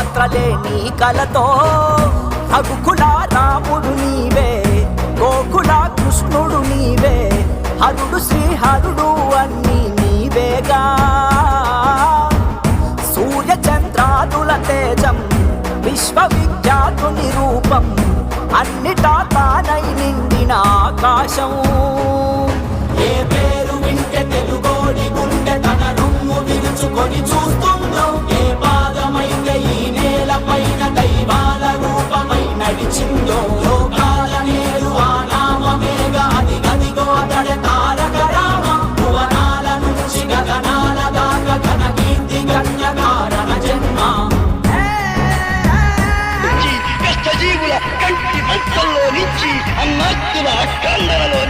పాత్రలే నీ కలతో రఘుకుల రాముడు నీవే గోకుల కృష్ణుడు నీవే హరుడు శ్రీహరుడు అన్ని నీవేగా. సూర్య చంద్రాదుల తేజం విశ్వవిఖ్యాతుని రూపం అన్నిటా తానై నిండిన ఆకాశం. ఏ పేరు వింటే అన్నాస్తుల అక్కందరలో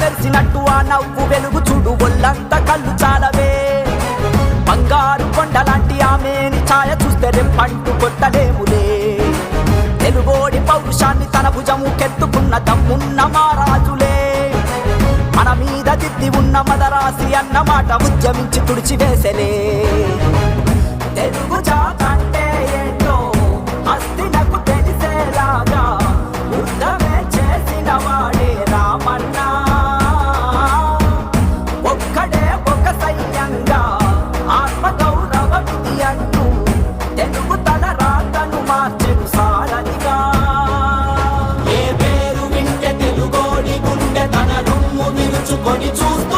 వెలిసినట్టు ఆ నవ్వు వెలుగు చూడు ఒళ్ళంత కళ్ళు ఉన్న దమ్మున్న మారాజులే. మన మీద దిద్ది ఉన్న మదరాసి అన్న మాట ఉద్యమించి తుడిచివేసలే. తెలుగు జాతంటే విరుచుకొని చూస్తుందో ఏ